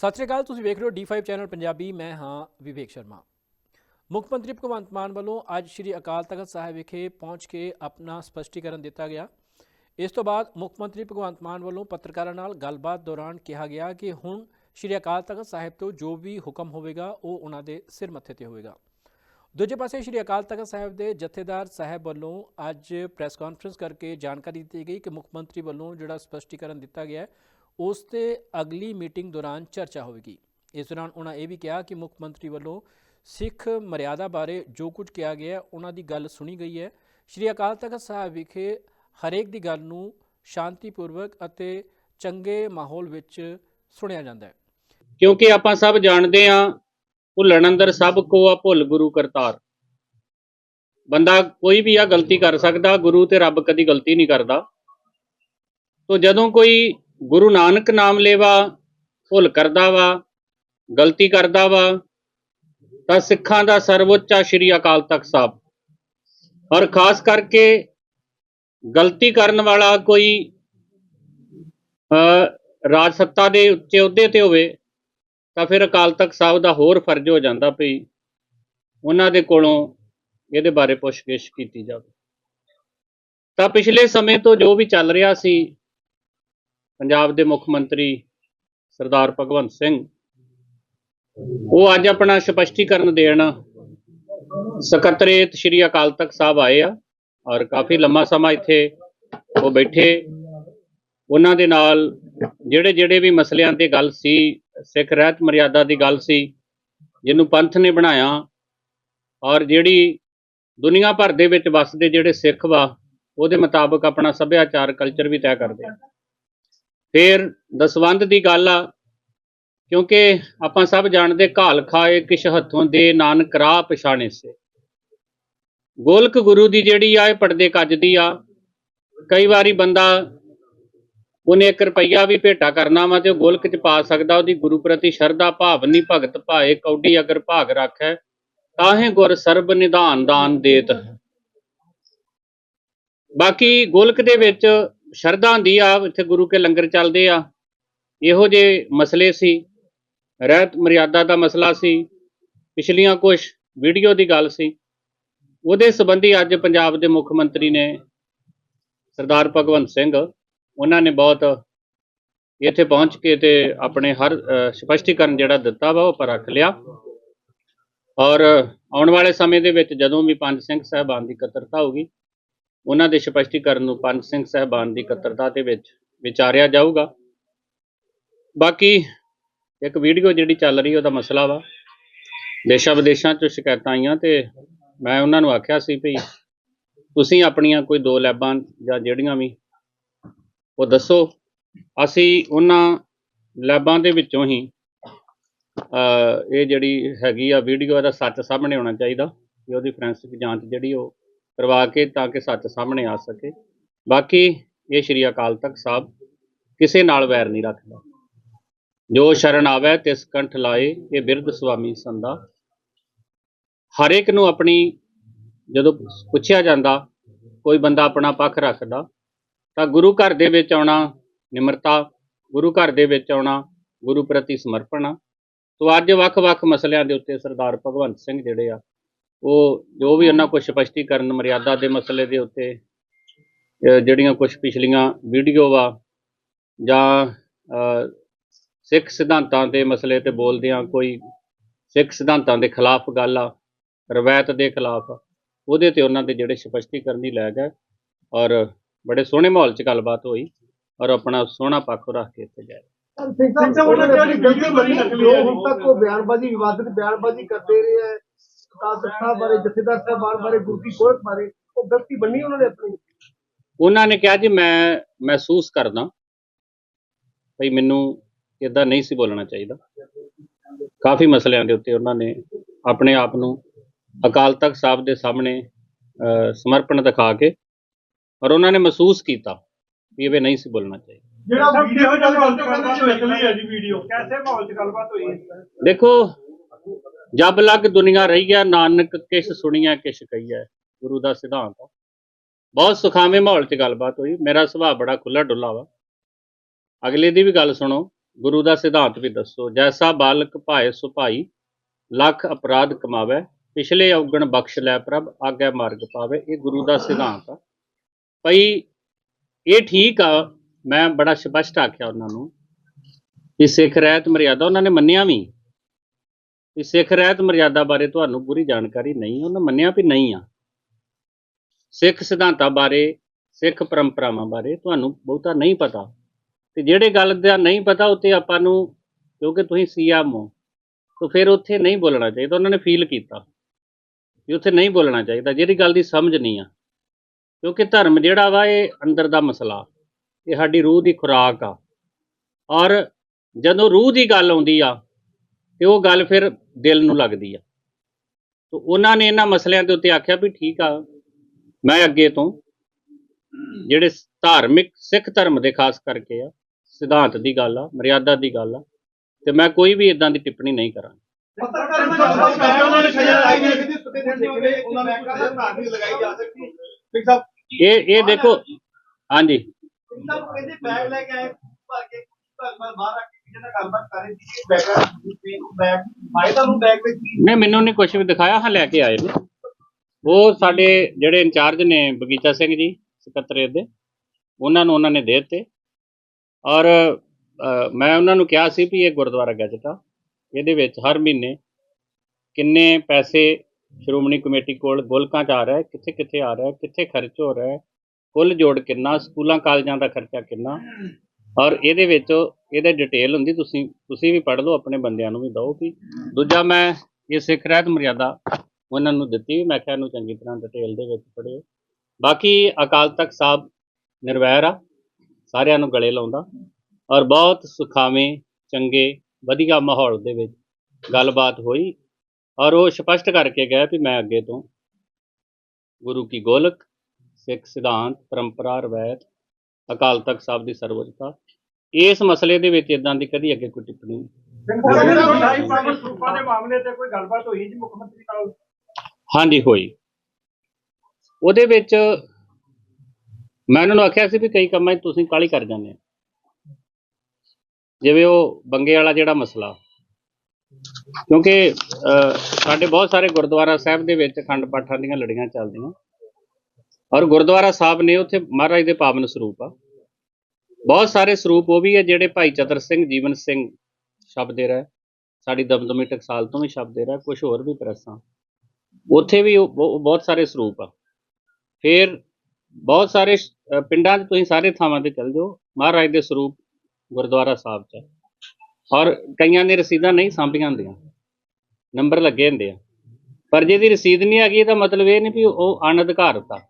ਸਤਿ ਸ਼੍ਰੀ ਅਕਾਲ, ਤੁਸੀਂ ਵੇਖ ਰਹੇ ਹੋ D5 ਚੈਨਲ ਪੰਜਾਬੀ, ਮੈਂ ਹਾਂ ਵਿਵੇਕ ਸ਼ਰਮਾ। ਮੁੱਖ ਮੰਤਰੀ ਭਗਵੰਤ ਮਾਨ ਵੱਲੋਂ ਅੱਜ ਸ੍ਰੀ ਅਕਾਲ ਤਖਤ ਸਾਹਿਬ ਵਿਖੇ ਪਹੁੰਚ ਕੇ ਆਪਣਾ ਸਪਸ਼ਟੀਕਰਨ ਦਿੱਤਾ ਗਿਆ। ਇਸ ਤੋਂ ਬਾਅਦ ਮੁੱਖ ਮੰਤਰੀ ਭਗਵੰਤ ਮਾਨ ਵੱਲੋਂ ਪੱਤਰਕਾਰਾਂ ਨਾਲ ਗੱਲਬਾਤ ਦੌਰਾਨ ਕਿਹਾ ਗਿਆ ਕਿ ਹੁਣ ਸ੍ਰੀ ਅਕਾਲ ਤਖਤ ਸਾਹਿਬ ਤੋਂ ਜੋ ਵੀ ਹੁਕਮ ਹੋਵੇਗਾ, ਉਹ ਉਹਨਾਂ ਦੇ ਸਿਰ ਮੱਥੇ ਤੇ ਹੋਵੇਗਾ। ਦੂਜੇ ਪਾਸੇ ਸ੍ਰੀ ਅਕਾਲ ਤਖਤ ਸਾਹਿਬ ਦੇ ਜਥੇਦਾਰ ਸਾਹਿਬ ਵੱਲੋਂ ਅੱਜ ਪ੍ਰੈਸ ਕਾਨਫਰੰਸ ਕਰਕੇ ਜਾਣਕਾਰੀ ਦਿੱਤੀ ਗਈ ਕਿ ਮੁੱਖ ਮੰਤਰੀ ਵੱਲੋਂ ਜਿਹੜਾ ਸਪਸ਼ਟੀਕਰਨ ਦਿੱਤਾ ਗਿਆ ਹੈ ਉਸ ਤੇ ਅਗਲੀ ਮੀਟਿੰਗ ਦੌਰਾਨ ਚਰਚਾ ਹੋਵੇਗੀ। ਇਸ ਦੌਰਾਨ ਉਹਨਾਂ ਇਹ ਵੀ ਕਿਹਾ ਕਿ ਮੁੱਖ ਮੰਤਰੀ ਵੱਲੋਂ ਸਿੱਖ ਮਰਿਆਦਾ ਬਾਰੇ ਜੋ ਕੁਝ ਕਿਹਾ ਗਿਆ ਉਹਨਾਂ ਦੀ ਗੱਲ ਸੁਣੀ ਗਈ ਹੈ। ਸ੍ਰੀ ਅਕਾਲ ਤਖਤ ਸਾਹਿਬ ਵਿਖੇ ਹਰੇਕ ਦੀ ਗੱਲ ਨੂੰ ਸ਼ਾਂਤੀਪੂਰਵਕ ਅਤੇ ਚੰਗੇ ਮਾਹੌਲ ਵਿੱਚ ਸੁਣਿਆ ਜਾਂਦਾ ਹੈ। ਕਿਉਂਕਿ ਆਪਾਂ ਸਭ ਜਾਣਦੇ ਆ ਭੁੱਲਣ ਅੰਦਰ ਸਭ ਕੋ ਆ ਭੁੱਲ ਗੁਰੂ ਕਰਤਾਰ। ਬੰਦਾ ਕੋਈ ਵੀ ਆ, ਗਲਤੀ ਕਰ ਸਕਦਾ, ਗੁਰੂ ਤੇ ਰੱਬ ਕਦੀ ਗਲਤੀ ਨਹੀਂ ਕਰਦਾ। ਤੋ ਜਦੋਂ ਕੋਈ ਗੁਰੂ ਨਾਨਕ ਨਾਮ ਲੇਵਾ, ਭੁੱਲ ਕਰਦਾ ਵਾ, ਗਲਤੀ ਕਰਦਾ ਵਾ, ਤਾਂ ਸਿੱਖਾਂ ਦਾ ਸਰਵਉੱਚ ਸ਼੍ਰੀ ਅਕਾਲ ਤਖਤ ਸਾਹਿਬ। ਔਰ ਖਾਸ ਕਰਕੇ ਗਲਤੀ ਕਰਨ ਵਾਲਾ ਕੋਈ, ਅ ਰਾਜ ਸੱਤਾ ਦੇ ਉੱਚੇ ਅਹੁਦੇ ਤੇ ਹੋਵੇ, ਤਾਂ ਫਿਰ ਅਕਾਲ ਤਖਤ ਸਾਹਿਬ ਦਾ ਹੋਰ ਫਰਜ਼ ਹੋ ਜਾਂਦਾ ਵੀ ਉਹਨਾਂ ਦੇ ਕੋਲੋਂ ਇਹਦੇ ਬਾਰੇ ਪੁੱਛਗਿੱਛ ਕੀਤੀ ਜਾਵੇ। ਤਾਂ ਪਿਛਲੇ ਸਮੇਂ ਤੋਂ ਜੋ ਵੀ ਚੱਲ ਰਿਹਾ ਸੀ ਪੰਜਾਬ ਦੇ ਮੁੱਖ ਮੰਤਰੀ ਸਰਦਾਰ ਭਗਵੰਤ ਸਿੰਘ। ਉਹ ਅੱਜ ਆਪਣਾ ਸਪਸ਼ਟੀਕਰਨ ਦੇਣ ਸਕੱਤਰੇਤ ਸ਼੍ਰੀ ਅਕਾਲ ਤਖਤ ਸਾਹਿਬ ਆਏ ਆ ਔਰ ਕਾਫੀ ਲੰਮਾ ਸਮਾਂ ਇੱਥੇ ਉਹ ਬੈਠੇ। ਉਹਨਾਂ ਦੇ ਨਾਲ ਜਿਹੜੇ ਜਿਹੜੇ ਵੀ ਮਸਲਿਆਂ ਤੇ ਗੱਲ ਸੀ, ਸਿੱਖ ਰਹਿਤ ਮਰਿਆਦਾ ਦੀ ਗੱਲ ਸੀ, ਜਿਹਨੂੰ ਪੰਥ ਨੇ ਬਣਾਇਆ ਔਰ ਜਿਹੜੀ ਦੁਨੀਆ ਭਰ ਦੇ ਵਿੱਚ ਵੱਸਦੇ ਜਿਹੜੇ ਸਿੱਖ ਵਾ, ਉਹਦੇ ਮੁਤਾਬਕ ਆਪਣਾ ਸੱਭਿਆਚਾਰ ਕਲਚਰ ਵੀ ਤੈਅ ਕਰਦੇ ਆ। ਫਿਰ ਦਸਵੰਧ ਦੀ ਗੱਲ ਆ, ਕਿਉਂਕਿ ਆਪਾਂ ਸਭ ਜਾਣਦੇ ਘਾਲ ਖਾਏ ਕਿਛ ਹੱਥੋਂ ਦੇ ਨਾਨਕ ਰਾਹ ਪਛਾਣੇ ਸੇ। ਗੋਲਕ ਗੁਰੂ ਦੀ ਜਿਹੜੀ ਆ, ਇਹ ਪਰਦੇ ਕੱਜਦੀ ਆ। ਕਈ ਵਾਰੀ ਬੰਦਾ ਉਹਨੇ 1 ਰੁਪਈਆ ਵੀ ਭੇਟਾ ਕਰਨਾ ਵਾ ਤੇ ਉਹ ਗੋਲਕ ਚ ਪਾ ਸਕਦਾ, ਉਹਦੀ ਗੁਰੂ ਪ੍ਰਤੀ ਸ਼ਰਧਾ ਭਾਵਨੀ ਭਗਤ ਭਾਏ, ਕੌਡੀ ਅਗਰ ਭਾਗ ਰੱਖੈ, ਤਾਹੇ ਗੁਰ ਸਰਬ ਨਿਧਾਨ ਦਾਨ ਦੇਤ। ਬਾਕੀ ਗੋਲਕ ਦੇ ਵਿੱਚ ਸ਼ਰਧਾ ਹੁੰਦੀ ਆ ਇੱਥੇ ਗੁਰੂ ਕੇ ਲੰਗਰ ਚੱਲਦੇ ਆ। ਇਹੋ ਜਿਹੇ ਮਸਲੇ ਸੀ ਰਹਿਤ ਮਰਿਆਦਾ ਦਾ ਮਸਲਾ ਸੀ ਪਿਛਲੀਆਂ ਕੁਝ ਵੀਡੀਓ ਦੀ ਗੱਲ ਸੀ। ਉਹਦੇ ਸੰਬੰਧੀ ਅੱਜ ਪੰਜਾਬ ਦੇ ਮੁੱਖ ਮੰਤਰੀ ਨੇ ਸਰਦਾਰ ਭਗਵੰਤ ਸਿੰਘ ਉਹਨਾਂ ਨੇ ਬਹੁਤ ਇੱਥੇ ਪਹੁੰਚ ਕੇ ਤੇ ਆਪਣੇ ਹਰ ਅ, ਸਪਸ਼ਟੀਕਰਨ ਜਿਹੜਾ ਦਿੱਤਾ ਵਾ ਉਹ ਪਰ ਰੱਖ ਲਿਆ। ਔਰ ਆਉਣ ਵਾਲੇ ਸਮੇਂ ਦੇ ਵਿੱਚ ਜਦੋਂ ਵੀ ਪੰਜ ਸਿੰਘ ਸਾਹਿਬਾਨ ਦੀ ਇਕੱਤਰਤਾ ਹੋਗੀ ਉਹਨਾਂ ਦੇ ਸਪਸ਼ਟੀਕਰਨ ਨੂੰ ਪੰਜ ਸਿੰਘ ਸਾਹਿਬਾਨ ਦੀ ਇਕੱਤਰਤਾ ਦੇ ਵਿੱਚ ਵਿਚਾਰਿਆ ਜਾਊਗਾ। ਬਾਕੀ ਇੱਕ ਵੀਡੀਓ ਜਿਹੜੀ ਚੱਲ ਰਹੀ, ਉਹਦਾ ਮਸਲਾ ਵਾ। ਦੇਸ਼ਾਂ ਵਿਦੇਸ਼ਾਂ ਚ ਸ਼ਿਕਾਇਤਾਂ ਆਈਆਂ ਤੇ ਮੈਂ ਉਹਨਾਂ ਨੂੰ ਆਖਿਆ ਸੀ ਵੀ ਤੁਸੀਂ ਆਪਣੀਆਂ ਕੋਈ ਦੋ ਲੈਬਾਂ ਜਾਂ ਜਿਹੜੀਆਂ ਵੀ, ਉਹ ਦੱਸੋ। ਅਸੀਂ ਉਹਨਾਂ ਲੈਬਾਂ ਦੇ ਵਿੱਚੋਂ ਹੀ ਇਹ ਜਿਹੜੀ ਹੈਗੀ ਆ ਵੀਡੀਓ, ਇਹਦਾ ਸੱਚ ਸਾਹਮਣੇ ਆਉਣਾ ਚਾਹੀਦਾ। ਕਿ ਉਹਦੀ ਫੋਰੈਂਸਿਕ ਜਾਂਚ ਜਿਹੜੀ, ਉਹ ਕਰਵਾ ਕੇ ਤਾਂ ਕਿ ਸੱਚ ਸਾਹਮਣੇ ਆ ਸਕੇ। ਬਾਕੀ ਇਹ ਸ਼੍ਰੀ ਅਕਾਲ ਤਖਤ ਸਾਹਿਬ ਕਿਸੇ ਨਾਲ ਵੈਰ ਨਹੀਂ ਰੱਖਦਾ। ਜੋ ਸ਼ਰਨ ਆਵੇ ਤਿਸ ਕੰਠ ਲਾਏ, ਇਹ ਬਿਰਧ ਸੁਆਮੀ ਸੰਦਾ ਹਰ ਇੱਕ ਨੂੰ ਆਪਣੀ ਜਦੋਂ ਪੁੱਛਿਆ ਜਾਂਦਾ, ਕੋਈ ਬੰਦਾ ਆਪਣਾ ਪੱਖ ਰੱਖਦਾ, ਤਾਂ ਗੁਰੂ ਘਰ ਦੇ ਵਿੱਚ ਆਉਣਾ, ਨਿਮਰਤਾ, ਗੁਰੂ ਘਰ ਦੇ ਵਿੱਚ ਆਉਣਾ, ਗੁਰੂ ਪ੍ਰਤੀ ਸਮਰਪਣ। ਆ ਸੋ ਅੱਜ ਵੱਖ-ਵੱਖ ਮਸਲਿਆਂ ਦੇ ਉੱਤੇ ਸਰਦਾਰ ਭਗਵੰਤ ਸਿੰਘ ਜਿਹੜੇ ਆ ਉਹ ਜੋ ਵੀ ਉਹਨਾਂ ਕੋਲ ਸਪਸ਼ਟੀਕਰਨ ਮਰਿਆਦਾ ਦੇ ਮਸਲੇ ਦੇ ਉੱਤੇ ਜਿਹੜੀਆਂ ਕੁਝ ਪਿਛਲੀਆਂ ਵੀਡੀਓ ਵਾ ਜਾਂ ਸਿੱਖ ਸਿਧਾਂਤਾਂ ਦੇ ਮਸਲੇ ਤੇ ਬੋਲਦੇ ਆ ਕੋਈ ਸਿੱਖ ਸਿਧਾਂਤਾਂ ਦੇ ਖਿਲਾਫ ਗੱਲ ਆ ਰਵਾਇਤ ਦੇ ਖਿਲਾਫ ਆ, ਉਹਦੇ ਤੇ ਉਹਨਾਂ ਦੇ ਜਿਹੜੇ ਸਪਸ਼ਟੀਕਰਨ ਹੀ ਲੈ ਗਏ ਔਰ ਬੜੇ ਸੋਹਣੇ ਮਾਹੌਲ 'ਚ ਗੱਲਬਾਤ ਹੋਈ ਔਰ ਆਪਣਾ ਸੋਹਣਾ ਪੱਖ ਰੱਖ ਕੇ ਇੱਥੇ ਗਏ। ਹੁਣ ਤੱਕ ਉਹ ਬਿਆਨਬਾਜ਼ੀ ਵਿਵਾਦਿਤ ਬਿਆਨਬਾਜ਼ੀ ਕਰਦੇ ਰਹੇ ਹੈ ਕਾਦਰ ਸਾਹਿਬ ਬਾਰੇ ਜਥੇਦਾਰ ਸਾਹਿਬਾਨ ਬਾਰੇ ਗੁਰੂ ਦੀ ਗੋਲਕ ਬਾਰੇ ਉਹ ਗਲਤੀ ਮੰਨੀ ਉਹਨਾਂ ਨੇ ਆਪਣੀ? ਉਹਨਾਂ ਨੇ ਕਿਹਾ ਜੀ ਮੈਂ ਮਹਿਸੂਸ ਕਰਦਾ ਭਈ ਮੈਨੂੰ ਇਦਾਂ ਨਹੀਂ ਸੀ ਬੋਲਣਾ ਚਾਹੀਦਾ। ਕਾਫੀ ਮਸਲਿਆਂ ਦੇ ਉੱਤੇ ਉਹਨਾਂ ਨੇ ਆਪਣੇ ਆਪ ਨੂੰ ਅਕਾਲ ਤਖਤ ਸਾਹਿਬ ਦੇ ਸਾਹਮਣੇ ਸਮਰਪਣ ਦਿਖਾ ਕੇ ਔਰ ਉਹਨਾਂ ਨੇ ਮਹਿਸੂਸ ਕੀਤਾ ਵੀ ਇਹ ਨਹੀਂ ਸੀ ਬੋਲਣਾ ਚਾਹੀਦਾ। ਜਿਹੜਾ ਵੀਡੀਓ ਜਦ ਮਾਹੌਲ ਚ ਗੱਲਬਾਤ ਨਿਕਲੀ ਹੈ ਜੀ ਵੀਡੀਓ? ਕੈਸੇ ਮਾਹੌਲ ਚ ਗੱਲਬਾਤ ਹੋਈ? ਹੈ ਦੇਖੋ ਜਬ ਲਗ ਦੁਨੀਆ ਰਹੀ ਹੈ, ਨਾਨਕ ਕਿਛ ਸੁਣੀਐ, ਕਿਸ਼ ਕਹੀਐ, ਗੁਰੂ ਦਾ ਸਿਧਾਂਤ ਆ। ਬਹੁਤ ਸੁਖਾਵੇਂ ਮਾਹੌਲ 'ਚ ਗੱਲਬਾਤ ਹੋਈ, ਮੇਰਾ ਸੁਭਾਅ ਬੜਾ ਖੁੱਲਾ ਡੁੱਲਾ ਵਾ। ਅਗਲੇ ਦੀ ਵੀ ਗੱਲ ਸੁਣੋ, ਗੁਰੂ ਦਾ ਸਿਧਾਂਤ ਵੀ ਦੱਸੋ, ਜੈਸਾ ਬਾਲਕ ਭਾਏ ਸੁਭਾਈ ਲੱਖ ਅਪਰਾਧ ਕਮਾਵੇ, ਪਿਛਲੇ ਔਗਣ ਬਖਸ਼ ਲੈ ਪ੍ਰਭ, ਆਗੇ ਮਾਰਗ ਪਾਵੇ, ਇਹ ਗੁਰੂ ਦਾ ਸਿਧਾਂਤ ਆ। ਭਈ ਇਹ ਠੀਕ ਆ, ਮੈਂ ਬੜਾ ਸਪਸ਼ਟ ਆਖਿਆ ਉਹਨਾਂ ਨੂੰ ਕਿ ਸਿੱਖ ਰਹਿਤ ਮਰਿਆਦਾ ਉਹਨਾਂ ਨੇ ਮੰਨਿਆ ਵੀ। ਕਿ ਸਿੱਖ ਰਹਿਤ ਮਰਿਆਦਾ ਬਾਰੇ ਤੁਹਾਨੂੰ ਪੂਰੀ ਜਾਣਕਾਰੀ ਨਹੀਂ ਉਹਨਾਂ ਮੰਨਿਆ ਵੀ ਨਹੀਂ ਆ। ਸਿੱਖ ਸਿਧਾਂਤਾਂ ਬਾਰੇ, ਸਿੱਖ ਪਰੰਪਰਾਵਾਂ ਬਾਰੇ ਤੁਹਾਨੂੰ ਬਹੁਤਾ ਨਹੀਂ ਪਤਾ। ਤੇ ਜਿਹੜੇ ਗੱਲ ਦਾ ਨਹੀਂ ਪਤਾ ਉੱਤੇ ਆਪਾਂ ਨੂੰ, ਕਿਉਂਕਿ ਤੁਸੀਂ ਸੀਐਮ ਹੋ, ਤਾਂ ਫਿਰ ਉੱਥੇ ਨਹੀਂ ਬੋਲਣਾ ਚਾਹੀਦਾ, ਉਹਨਾਂ ਨੇ ਫੀਲ ਕੀਤਾ ਕਿ ਉੱਥੇ ਨਹੀਂ ਬੋਲਣਾ ਚਾਹੀਦਾ, ਜਿਹੜੀ ਗੱਲ ਦੀ ਸਮਝ ਨਹੀਂ ਆ। ਕਿਉਂਕਿ ਧਰਮ ਜਿਹੜਾ ਵਾ, ਇਹ ਅੰਦਰ ਦਾ ਮਸਲਾ, ਇਹ ਸਾਡੀ ਰੂਹ ਦੀ ਖੁਰਾਕ ਆ। ਔਰ ਜਦੋਂ ਰੂਹ ਦੀ ਗੱਲ ਆਉਂਦੀ ਆ ਤੇ ਉਹ ਗੱਲ ਫਿਰ ਦਿਲ ਨੂੰ ਲੱਗਦੀ ਆ। ਤੇ ਉਹਨਾਂ ਨੇ ਇਹਨਾਂ ਮਸਲਿਆਂ ਦੇ ਉੱਤੇ ਆਖਿਆ ਵੀ ਠੀਕ ਆ ਮੈਂ ਅੱਗੇ ਤੋਂ ਜਿਹੜੇ ਧਾਰਮਿਕ ਸਿੱਖ ਧਰਮ ਦੇ ਖਾਸ ਕਰਕੇ ਆ ਸਿਧਾਂਤ ਦੀ ਗੱਲ ਆ ਮਰਿਆਦਾ ਦੀ ਗੱਲ ਆ ਤੇ ਮੈਂ ਕੋਈ ਵੀ ਇਦਾਂ ਦੀ ਟਿੱਪਣੀ ਨਹੀਂ ਕਰਾਂਗਾ। ਇਹ ਇਹ ਦੇਖੋ ਹਾਂਜੀ। ਨਹੀਂ, ਮੈਨੂੰ ਨਹੀਂ ਕੁਝ ਵੀ ਦਿਖਾਇਆ, ਹਾਂ ਲੈ ਕੇ ਆਏ ਨੇ। ਉਹ ਸਾਡੇ ਜਿਹੜੇ ਇੰਚਾਰਜ ਨੇ ਬਗੀਚਾ ਸਿੰਘ ਜੀ ਸਕੱਤਰੇਤ ਦੇ, ਉਹਨਾਂ ਨੂੰ ਉਹਨਾਂ ਨੇ ਦੇ ਦਿੱਤੇ। ਔਰ ਮੈਂ ਉਹਨਾਂ ਨੂੰ ਕਿਹਾ ਸੀ ਵੀ ਇਹ ਗੁਰਦੁਆਰਾ ਗੈਜਟ ਆ। ਇਹਦੇ ਵਿੱਚ ਹਰ ਮਹੀਨੇ ਕਿੰਨੇ ਪੈਸੇ ਸ਼੍ਰੋਮਣੀ ਕਮੇਟੀ ਕੋਲ ਗੋਲਕਾਂ 'ਚ ਆ ਰਿਹਾ ਕਿੱਥੇ ਕਿੱਥੇ ਆ ਰਿਹਾ ਕਿੱਥੇ ਖਰਚ ਹੋ ਰਿਹਾ ਕੁੱਲ ਜੋੜ ਕਿੰਨਾ, ਸਕੂਲਾਂ, ਕਾਲਜਾਂ ਦਾ ਖਰਚਾ ਕਿੰਨਾ ਔਰ ਇਹਦੇ ਵਿੱਚ ਇਹਦੇ ਡਿਟੇਲ ਹੁੰਦੀ, ਤੁਸੀਂ ਤੁਸੀਂ ਵੀ ਪੜ੍ਹ ਲਓ, ਆਪਣੇ ਬੰਦਿਆਂ ਨੂੰ ਵੀ ਦਿਓ ਕਿ ਦੂਜਾ ਮੈਂ ਇਹ ਸਿੱਖ ਰਹਿਤ ਮਰਿਆਦਾ ਉਹਨਾਂ ਨੂੰ ਦਿੱਤੀ ਵੀ ਮੈਂ ਕਿਹਾ ਇਹਨੂੰ ਚੰਗੀ ਤਰ੍ਹਾਂ ਡਿਟੇਲ ਦੇ ਵਿੱਚ ਪੜ੍ਹਿਓ। ਬਾਕੀ ਅਕਾਲ ਤਖਤ ਸਾਹਿਬ ਨਿਰਵੈਰ ਆ, ਸਾਰਿਆਂ ਨੂੰ ਗਲੇ ਲਾਉਂਦਾ। ਔਰ ਬਹੁਤ ਸੁਖਾਵੇਂ, ਚੰਗੇ, ਵਧੀਆ ਮਾਹੌਲ ਦੇ ਵਿੱਚ ਗੱਲਬਾਤ ਹੋਈ। ਔਰ ਉਹ ਸਪਸ਼ਟ ਕਰਕੇ ਗਿਆ ਵੀ ਮੈਂ ਅੱਗੇ ਤੋਂ ਗੁਰੂ ਕੀ ਗੋਲਕ, ਸਿੱਖ ਸਿਧਾਂਤ, ਪਰੰਪਰਾ, ਰਵਾਇਤ ਅਕਾਲ ਤਖਤ ਸਾਹਿਬ ਦੀ ਸਰਵਉੱਚਤਾ। ਇਸ ਮਸਲੇ ਦੇ ਵਿੱਚ ਇਦਾਂ ਦੀ ਕਦੀ ਅੱਗੇ ਕੋਈ ਟਿੱਪਣੀ ਨਹੀਂ। ਹਾਂਜੀ ਹੋਈ। ਉਹਦੇ ਵਿੱਚ ਮੈਂ ਉਹਨਾਂ ਨੂੰ ਆਖਿਆ ਸੀ ਵੀ ਕਈ ਕੰਮਾਂ 'ਚ ਤੁਸੀਂ ਕਾਲੀ ਕਰ ਜਾਂਦੇ ਹੋ। ਜਿਵੇਂ ਉਹ ਬੰਗੇ ਵਾਲਾ ਜਿਹੜਾ ਮਸਲਾ। ਕਿਉਂਕਿ ਅਹ, ਸਾਡੇ ਬਹੁਤ ਸਾਰੇ ਗੁਰਦੁਆਰਾ ਸਾਹਿਬ ਦੇ ਵਿੱਚ ਅਖੰਡ ਪਾਠਾਂ ਦੀਆਂ ਲੜੀਆਂ ਚੱਲਦੀਆਂ। ਔਰ ਗੁਰਦੁਆਰਾ ਸਾਹਿਬ ਨੇ ਉੱਥੇ ਮਹਾਰਾਜ ਦੇ ਪਾਵਨ ਸਰੂਪ ਆ। ਬਹੁਤ ਸਾਰੇ ਸਰੂਪ ਉਹ ਵੀ ਹੈ ਜਿਹੜੇ ਭਾਈ ਚਤਰ ਸਿੰਘ, ਜੀਵਨ ਸਿੰਘ ਸ਼ਬਦੇ ਰਹਿ। ਸਾਡੀ ਦਮਦਮੀ ਟਕਸਾਲ ਤੋਂ ਵੀ ਸ਼ਬਦੇ ਰਹਿ ਕੁਝ ਹੋਰ ਵੀ ਪ੍ਰੈਸਾਂ। ਉੱਥੇ ਵੀ ਉਹ ਬਹੁ- ਬਹੁਤ ਸਾਰੇ ਸਰੂਪ ਆ। ਫਿਰ ਬਹੁਤ ਸਾਰੇ ਪਿੰਡਾਂ 'ਚ ਤੁਸੀਂ ਸਾਰੇ ਥਾਵਾਂ ਤੇ ਚੱਲ ਜਾਓ, ਮਹਾਰਾਜ ਦੇ ਸਰੂਪ ਗੁਰਦੁਆਰਾ ਸਾਹਿਬ 'ਚ ਔਰ ਕਈਆਂ ਨੇ ਰਸੀਦਾਂ ਨਹੀਂ ਸਾਂਭੀਆਂ ਹੁੰਦੀਆਂ, ਨੰਬਰ ਲੱਗੇ ਹੁੰਦੇ ਆ। ਪਰ ਜਿਹਦੀ ਰਸੀਦ ਨਹੀਂ ਆ ਗਈ ਇਹਦਾ ਮਤਲਬ ਇਹ ਨਹੀਂ ਵੀ ਉਹ ਅਣਅਧਿਕਾਰਤ ਆ।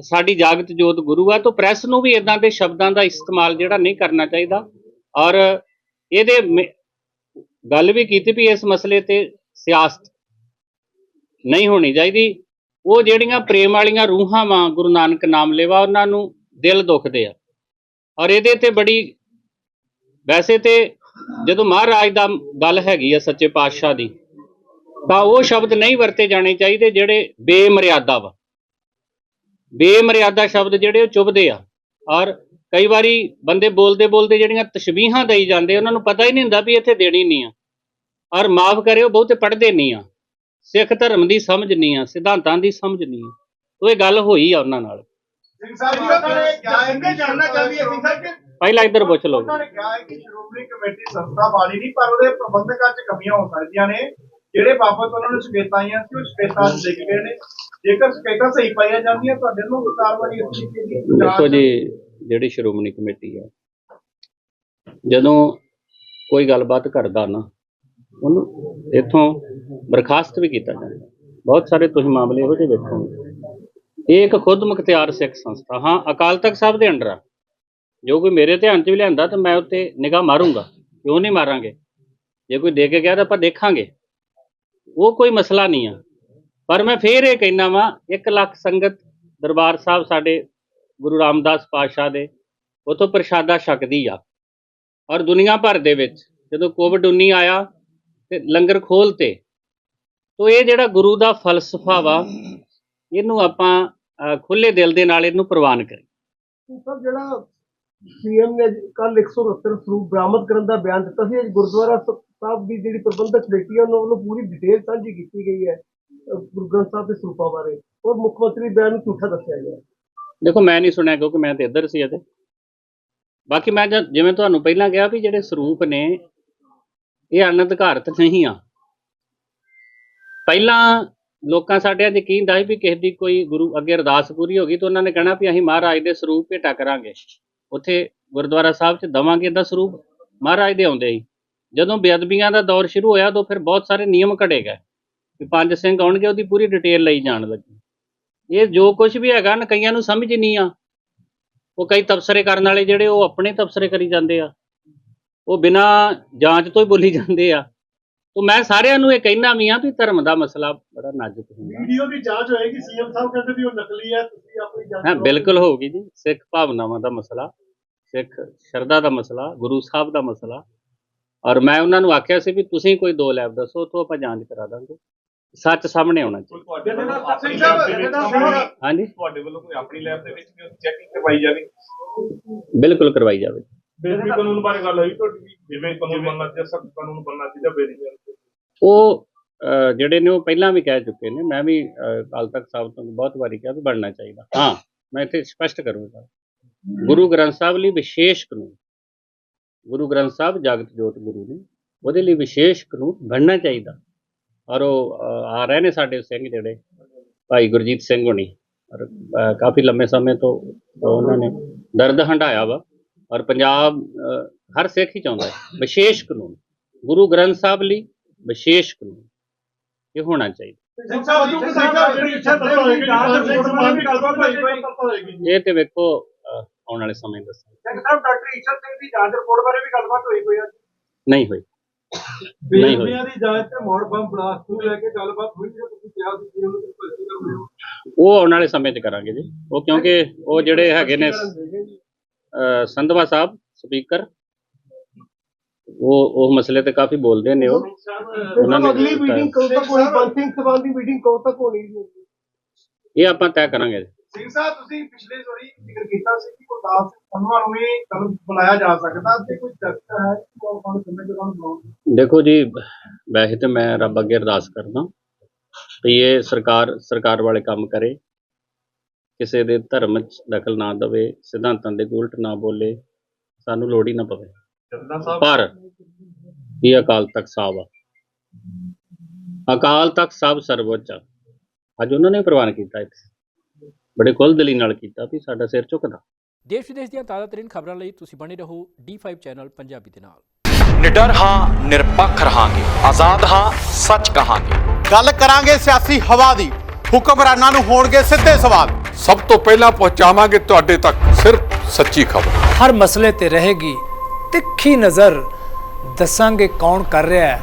ਸਾਡੀ ਜਾਗਤ ਜੋਤ ਗੁਰੂ ਆ, ਤਾਂ ਪ੍ਰੈਸ ਨੂੰ ਵੀ ਇਦਾਂ ਦੇ ਸ਼ਬਦਾਂ ਦਾ ਇਸਤੇਮਾਲ ਜਿਹੜਾ ਨਹੀਂ ਕਰਨਾ ਚਾਹੀਦਾ। ਔਰ ਇਹਦੇ ਮੇ- ਗੱਲ ਵੀ ਕੀਤੀ ਵੀ ਇਸ ਮਸਲੇ ਤੇ ਸਿਆਸਤ ਨਹੀਂ ਹੋਣੀ ਚਾਹੀਦੀ। ਉਹ ਜਿਹੜੀਆਂ ਪ੍ਰੇਮ ਵਾਲੀਆਂ ਰੂਹਾਂ ਵਾਂ ਗੁਰੂ ਨਾਨਕ ਨਾਮ ਲੈਵਾ, ਉਹਨਾਂ ਨੂੰ ਦਿਲ ਦੁਖਦੇ ਆ। ਔਰ ਇਹਦੇ ਤੇ ਬੜੀ, ਵੈਸੇ ਤੇ ਜਦੋਂ ਮਹਾਰਾਜ ਦਾ ਗੱਲ ਹੈਗੀ ਆ ਸੱਚੇ ਪਾਤਸ਼ਾਹ ਦੀ, ਤਾਂ ਉਹ ਸ਼ਬਦ ਨਹੀਂ ਵਰਤੇ ਜਾਣੇ ਚਾਹੀਦੇ ਜਿਹੜੇ ਬੇਮਰਿਆਦਾ ਵਾ। ਬੇਮਰਿਆਦਾ ਸ਼ਬਦ ਜਿਹੜੇ ਉਹ ਚੁਭਦੇ ਆ। ਔਰ ਕਈ ਵਾਰੀ ਬੰਦੇ ਬੋਲਦੇ ਬੋਲਦੇ ਜਿਹੜੀਆਂ ਤਸ਼ਬੀਹਾਂ ਦੇਈ ਜਾਂਦੇ ਉਹਨਾਂ ਨੂੰ ਪਤਾ ਹੀ ਨਹੀਂ ਹੁੰਦਾ ਵੀ ਇੱਥੇ ਦੇਣੀ ਨਹੀਂ ਆ। ਔਰ ਮਾਫ ਕਰਿਓ ਬਹੁਤੇ ਪੜ੍ਹਦੇ ਨਹੀਂ ਆ। ਸਿੱਖ ਧਰਮ ਦੀ ਸਮਝ ਨਹੀਂ ਆ ਸਿਧਾਂਤਾਂ ਦੀ ਸਮਝ ਨਹੀਂ ਆ। ਉਹ ਇਹ ਗੱਲ ਹੋਈ ਆ ਉਹਨਾਂ ਨਾਲ। ਸਿੰਘ ਸਾਹਿਬ ਜੀ ਉਹਨਾਂ ਨੇ ਜਾਣਨਾ ਚਾਹੁੰਦੀ ਹੈ। ਸਿੰਘ ਸਾਹਿਬ ਕਿ ਪਹਿਲਾਂ ਇੱਧਰ ਪੁੱਛ ਲਓ। ਉਹਨਾਂ ਨੇ ਕਿਹਾ ਹੈ ਕਿ ਸ਼੍ਰੋਮਣੀ ਕਮੇਟੀ ਸੰਸਥਾ ਵਾਲੀ ਨਹੀਂ ਪਰ ਉਹਦੇ ਪ੍ਰਬੰਧਕਾਂ 'ਚ ਕਮੀਆਂ ਹੋ ਸਕਦੀਆਂ ਨੇ। ਜਿਹੜੇ ਬਾਬਤ ਉਹਨਾਂ ਨੂੰ ਸ਼ਿਕਾਇਤਾਂ ਆਈਆਂ ਸੀ ਉਹ ਸ਼ਿਕਾਇਤਾਂ ਲਿਖ ਗਏ ਨੇ। ਜੇਕਰ ਸ਼ਿਕਾਇਤਾਂ ਸਹੀ ਪਾਈਆਂ ਜਾਂਦੀਆਂ ਤੁਹਾਡੇ ਨੂੰ ਕਾਰਵਾਈ ਇਸ ਤਰੀਕੇ ਦੇਖੋ ਜੀ, ਜਿਹੜੀ ਸ਼੍ਰੋਮਣੀ ਕਮੇਟੀ ਆ ਜਦੋਂ ਕੋਈ ਗੱਲਬਾਤ ਕਰਦਾ ਨਾ, ਉਹਨੂੰ ਇੱਥੋਂ ਬਰਖਾਸਤ ਵੀ ਕੀਤਾ ਜਾਂਦਾ। ਬਹੁਤ ਸਾਰੇ ਤੁਸੀਂ ਮਾਮਲੇ ਇਹੋ ਜਿਹੇ ਵੇਖੋਗੇ ਇਹ ਇੱਕ ਖੁਦ ਮੁਖਤਿਆਰ ਸਿੱਖ ਸੰਸਥਾ, ਹਾਂ, ਅਕਾਲ ਤਖਤ ਸਾਹਿਬ ਦੇ ਅੰਡਰ ਆ। ਜੋ ਕੋਈ ਮੇਰੇ ਧਿਆਨ 'ਚ ਵੀ ਲਿਆਂਦਾ, ਤਾਂ ਮੈਂ ਉੱਤੇ ਨਿਗਾਹ ਮਾਰੂੰਗਾ, ਕਿਉਂ ਨਹੀਂ ਮਾਰਾਂਗੇ? ਜੇ ਕੋਈ ਦੇ ਕੇ ਗਿਆ, ਤਾਂ ਆਪਾਂ ਦੇਖਾਂਗੇ। ਉਹ ਕੋਈ ਮਸਲਾ ਨਹੀਂ ਆ। ਪਰ ਮੈਂ ਫੇਰ ਇਹ ਕਹਿਣਾ ਵਾਂ 1 ਲੱਖ ਸੰਗਤ ਦਰਬਾਰ ਸਾਹਿਬ ਸਾਡੇ ਗੁਰੂ ਰਾਮਦਾਸ ਪਾਤਸ਼ਾਹ ਦੇ ਉਥੋਂ ਪ੍ਰਸ਼ਾਦਾ ਛਕਦੀ ਆ। ਔਰ ਦੁਨੀਆ ਭਰ ਦੇ ਵਿੱਚ ਜਦੋਂ ਕੋਵਿਡ 19 ਆਇਆ ਤੇ ਲੰਗਰ ਖੋਲਤੇ ਤੋ ਇਹ ਜਿਹੜਾ ਗੁਰੂ ਦਾ ਫਲਸਫਾ ਵਾ ਇਹਨੂੰ ਆਪਾਂ ਅਹ, ਖੁੱਲੇ ਦਿਲ ਦੇ ਨਾਲ ਇਹਨੂੰ ਪ੍ਰਵਾਨ ਕਰੀ ਸਰ ਜਿਹੜਾ ਸੀਐਮ ਨੇ ਕੱਲ 169 ਸਰੂਪ ਬਰਾਮਦ ਕਰਨ ਦਾ ਬਿਆਨ ਦਿੱਤਾ ਸੀ ਅੱਜ ਗੁਰਦੁਆਰਾ ਸਾਹਿਬ ਦੀ ਜਿਹੜੀ ਪ੍ਰਬੰਧਕ ਕਮੇਟੀ ਹੈ ਉਹਨਾਂ ਵੱਲੋਂ ਪੂਰੀ ਡਿਟੇਲ ਸਾਂਝੀ ਕੀਤੀ ਗਈ ਹੈ। ਗੁਰੂ ਗ੍ਰੰਥ ਸਾਹਿਬ ਦੇ ਸਰੂਪਾਂ ਬਾਰੇ। ਔਰ ਮੁੱਖ ਮੰਤਰੀ ਬਿਆਨ ਨੂੰ ਝੂਠਾ ਦੱਸਿਆ ਗਿਆ। ਦੇਖੋ, ਮੈਂ ਨਹੀਂ ਸੁਣਿਆ ਕਿਉਂਕਿ ਮੈਂ ਤੇ ਇੱਧਰ ਸੀ ਅਤੇ ਬਾਕੀ ਮੈਂ ਜਿਵੇਂ ਤੁਹਾਨੂੰ ਪਹਿਲਾਂ ਕਿਹਾ ਵੀ ਜਿਹੜੇ ਸਰੂਪ ਨੇ, ਇਹ ਅਨਧਿਕਾਰਤ ਨਹੀਂ ਆ। ਪਹਿਲਾਂ ਲੋਕਾਂ ਸਾਡੇ ਅੱਜ ਯਕੀਨ ਦਾ ਸੀ ਵੀ ਕਿਸੇ ਦੀ ਕੋਈ ਗੁਰੂ ਅੱਗੇ ਅਰਦਾਸ ਪੂਰੀ ਹੋ ਗਈ ਤਾਂ ਉਹਨਾਂ ਨੇ ਕਹਿਣਾ ਵੀ ਅਸੀਂ ਮਹਾਰਾਜ ਦੇ ਸਰੂਪ ਭੇਟਾ ਕਰਾਂਗੇ। ਉੱਥੇ ਗੁਰਦੁਆਰਾ ਸਾਹਿਬ 'ਚ ਦਵਾਂਗੇ ਦਾ ਸਰੂਪ। ਮਹਾਰਾਜ ਦੇ ਆਉਂਦੇ ਹੀ ਜਦੋਂ ਬੇਅਦਬੀਆਂ ਦਾ ਦੌਰ ਸ਼ੁਰੂ ਹੋਇਆ ਤਾਂ ਫਿਰ ਬਹੁਤ ਸਾਰੇ ਨਿਯਮ ਘੜੇ ਗਏ। ਵੀ ਪੰਜ ਸਿੰਘ ਆਉਣਗੇ ਉਹਦੀ ਪੂਰੀ ਡਿਟੇਲ ਲਈ ਜਾਣ ਲੱਗੀ। ਇਹ ਜੋ ਕੁਝ ਵੀ ਹੈਗਾ ਨਾ ਕਈਆਂ ਨੂੰ ਸਮਝ ਨਹੀਂ ਆ। ਉਹ ਕਈ ਤਬਸਰੇ ਕਰਨ ਵਾਲੇ ਜਿਹੜੇ ਉਹ ਆਪਣੇ ਤਬਸਰੇ ਕਰੀ ਜਾਂਦੇ ਆ। ਉਹ ਬਿਨਾ ਜਾਂਚ ਤੋਂ ਹੀ ਬੋਲੀ ਜਾਂਦੇ ਆ। ਤੋਂ ਮੈਂ ਸਾਰਿਆਂ ਨੂੰ ਇਹ ਕਹਿਣਾ ਵੀ ਆ ਵੀ ਧਰਮ ਦਾ ਮਸਲਾ ਬੜਾ ਨਾਜ਼ੁਕ ਹੁੰਦਾ। ਵੀਡੀਓ ਦੀ ਜਾਂਚ ਹੋਏਗੀ ਸੀਐਮ ਸਾਹਿਬ ਕਹਿੰਦੇ ਵੀ ਉਹ ਨਕਲੀ ਹੈ ਤੁਸੀਂ ਆਪਣੀ ਜਾਂਚ ਹਾਂ। ਬਿਲਕੁਲ ਹੋਊਗੀ ਜੀ। ਸਿੱਖ ਭਾਵਨਾਵਾਂ ਦਾ ਮਸਲਾ ਸਿੱਖ ਸ਼ਰਧਾ ਦਾ ਮਸਲਾ ਗੁਰੂ ਸਾਹਿਬ ਦਾ ਮਸਲਾ। ਔਰ ਮੈਂ ਉਹਨਾਂ ਨੂੰ ਆਖਿਆ ਸੀ ਵੀ ਤੁਸੀਂ ਕੋਈ ਦੋ ਲੈਬ ਦੱਸੋ ਤੋਂ ਆਪਾਂ ਜਾਂਚ ਕਰਾ ਦਾਂਗੇ। ਸੱਚ ਸਾਹਮਣੇ ਆਉਣਾ ਚਾਹੀਦਾ। ਤੁਹਾਡੇ ਵੱਲੋਂ ਜਥੇਦਾਰ ਆਪਣੀ ਸਿੰਘ ਸਾਹਿਬ, ਲੈਬ ਦੇ ਵਿੱਚ ਜਥੇਦਾਰ ਸਾਹਿਬ। ਹਾਂਜੀ। ਤੁਹਾਡੇ ਵੱਲੋਂ ਕੋਈ ਆਪਣੀ ਲੈਬ ਦੇ ਵਿੱਚ ਚੈਕਿੰਗ ਕਰਵਾਈ ਜਾਵੇ? ਬਿਲਕੁਲ ਕਰਵਾਈ ਜਾਵੇ। ਬੇਸਿਕ ਕਾਨੂੰਨ ਬਾਰੇ ਗੱਲ ਹੋਈ ਤੁਹਾਡੀ ਵੀ ਜਿਵੇਂ ਕਾਨੂੰਨ ਬਣਨਾ ਚਾਹੀਦਾ ਸਖਤ ਕਾਨੂੰਨ ਬਣਨਾ ਚਾਹੀਦਾ ਬੇਰੀ ਉਹ ਜਿਹੜੇ ਨੇ ਉਹ ਪਹਿਲਾਂ ਵੀ ਕਹਿ ਚੁੱਕੇ ਨੇ ਮੈਂ ਵੀ ਅਕਾਲ ਤਖਤ ਸਾਹਿਬ ਤੋਂ ਬਹੁਤ ਵਾਰੀ ਕਿਹਾ ਵੀ ਬਣਨਾ ਚਾਹੀਦਾ। ਹਾਂ ਮੈਂ ਇੱਥੇ ਸਪਸ਼ਟ ਕਰੂੰਗਾ। ਗੁਰੂ ਗ੍ਰੰਥ ਸਾਹਿਬ ਲਈ ਵਿਸ਼ੇਸ਼ ਕਾਨੂੰਨ ਗੁਰੂ ਗ੍ਰੰਥ ਸਾਹਿਬ ਜਗਤ ਜੋਤ ਗੁਰੂ ਨੇ ਉਹਦੇ ਲਈ ਵਿਸ਼ੇਸ਼ ਕਾਨੂੰਨ ਬਣਨਾ ਚਾਹੀਦਾ। ਔਰ ਉਹ ਆ ਰਹੇ ਨੇ ਸਾਡੇ ਸਿੰਘ ਜਿਹੜੇ ਭਾਈ ਗੁਰਜੀਤ ਸਿੰਘ ਹੋਣੀ। ਔਰ ਕਾਫੀ ਲੰਮੇ ਸਮੇਂ ਤੋਂ ਉਹਨਾਂ ਨੇ ਦਰਦ ਹੰਢਾਇਆ ਵਾ। ਔਰ ਪੰਜਾਬ ਹਰ ਸਿੱਖ ਹੀ ਚਾਹੁੰਦਾ ਹੈ ਵਿਸ਼ੇਸ਼ ਕਾਨੂੰਨ। ਗੁਰੂ ਗ੍ਰੰਥ ਸਾਹਿਬ ਲਈ ਵਿਸ਼ੇਸ਼ ਕਾਨੂੰਨ। ਇਹ ਹੋਣਾ ਚਾਹੀਦਾ। ਇਹ ਤੇ ਵੇਖੋ ਆਉਣ ਵਾਲੇ ਸਮੇਂ ਦੱਸਾਂ ਸਿੰਘ ਸਾਹਿਬ ਡਾਕਟਰ ਈਸ਼ਰ ਸਿੰਘ ਦੀ ਜਾਂਚ ਰਿਪੋਰਟ ਬਾਰੇ ਵੀ ਗੱਲਬਾਤ ਹੋਈ ਕੋਈ ਅੱਜ? ਨਹੀਂ ਹੋਈ। ਨਹੀਂ ਹੋਈ। ਦੀ ਜਾਂਚ ਤੇ ਮੋੜ ਬੰਬ ਬਲਾਸਟ ਨੂੰ ਲੈ ਕੇ ਗੱਲਬਾਤ ਹੋਈ ਜੇ ਤੁਸੀਂ ਕਿਹਾ ਸੀ ਕਿ ਉਹਨੂੰ ਭਰਤੀ ਕਰੋਗੇ ਉਹ ਆਉਣ ਵਾਲੇ ਸਮੇਂ 'ਚ ਕਰਾਂਗੇ ਜੀ। ਉਹ ਕਿਉਂਕਿ ਉਹ ਜਿਹੜੇ ਹੈਗੇ ਨੇ ਅਹ, ਸੰਧਵਾ ਸਾਹਿਬ ਸਪੀਕਰ ਉਹ ਉਹ ਮਸਲੇ ਤੇ ਕਾਫੀ ਬੋਲਦੇ ਨੇ ਉਹ। ਉਹਨਾਂ ਨੇ ਅਗਲੀ ਮੀਟਿੰਗ ਕਦੋਂ ਤੱਕ ਹੋਣੀ? ਸਭਾ ਦੀ ਮੀਟਿੰਗ ਕਦੋਂ ਤੱਕ ਹੋਣੀ ਇਹ ਆਪਾਂ ਤੈਅ ਕਰਾਂਗੇ। ਸਿੰਘ ਸਾਹਿਬ ਤੁਸੀਂ ਪਿਛਲੇ ਵਾਰੀ ਜ਼ਿਕਰ ਕੀਤਾ ਸੀ ਕਿ ਗੁਰਦਾਸ ਸਿੰਘ ਸੰਧਵਾ ਨੂੰ ਵੀ ਕੱਲ੍ਹ ਬੁਲਾਇਆ ਜਾ ਸਕਦਾ ਤੇ ਕੋਈ ਚਰਚਾ ਹੈ ਕਿ ਉਹ ਕੋਣ ਸਮੇਂ ਜਦੋਂ ਨੂੰ ਬੁਲਾਉਣਗੇ ਦੇਖੋ ਜੀ ਵੈਸੇ ਤੇ ਮੈਂ ਰੱਬ ਅੱਗੇ ਅਰਦਾਸ ਕਰਦਾ ਵੀ ਇਹ ਸਰਕਾਰ ਸਰਕਾਰ ਵਾਲੇ ਕੰਮ ਕਰੇ ਕਿਸੇ ਦੇ ਧਰਮ 'ਚ ਦਖਲ ਨਾ ਦੇਵੇ ਸਿਧਾਂਤਾਂ ਦੇ ਉਲਟ ਨਾ ਬੋਲੇ ਸਾਨੂੰ ਲੋੜ ਹੀ ਨਾ ਪਵੇ। ਪਰ ਇਹ ਅਕਾਲ ਤਖਤ ਸਾਹਿਬ ਆ। ਅਕਾਲ ਤਖਤ ਸਾਹਿਬ ਸਰਵੋੱਚ ਆ। ਅੱਜ ਉਹਨਾਂ ਨੇ ਪ੍ਰਵਾਨ ਕੀਤਾ ਇੱਥੇ। ਬੜੇ ਖੁੱਲ੍ਹ ਦਿਲੀ ਨਾਲ ਕੀਤਾ ਵੀ ਸਾਡਾ ਸਿਰ ਝੁਕਦਾ। ਦੇਸ਼ ਵਿਦੇਸ਼ ਦੀਆਂ ਤਾਜ਼ਾ ਤਰੀਨ ਖਬਰਾਂ ਲਈ ਤੁਸੀਂ ਬਣੇ ਰਹੋ D5 ਚੈਨਲ ਪੰਜਾਬੀ ਦੇ ਨਾਲ। ਨਿਡਰ ਹਾਂ ਨਿਰਪੱਖ ਰਹਾਂਗੇ। ਆਜ਼ਾਦ ਹਾਂ ਸੱਚ ਕਹਾਂਗੇ। ਗੱਲ ਕਰਾਂਗੇ ਸਿਆਸੀ ਹਵਾ ਦੀ। ਹੁਕਮਰਾਨਾਂ ਨੂੰ ਹੋਣਗੇ ਸਿੱਧੇ ਸਵਾਲ। ਸਭ ਤੋਂ ਪਹਿਲਾਂ ਪਹੁੰਚਾਵਾਂਗੇ ਤੁਹਾਡੇ ਤੱਕ ਸਿਰਫ ਸੱਚੀ ਖਬਰ। ਹਰ ਮਸਲੇ ਤੇ ਰਹੇਗੀ ਤਿੱਖੀ ਨਜ਼ਰ। ਦੱਸਾਂਗੇ ਕੌਣ ਕਰ ਰਿਹਾ ਹੈ।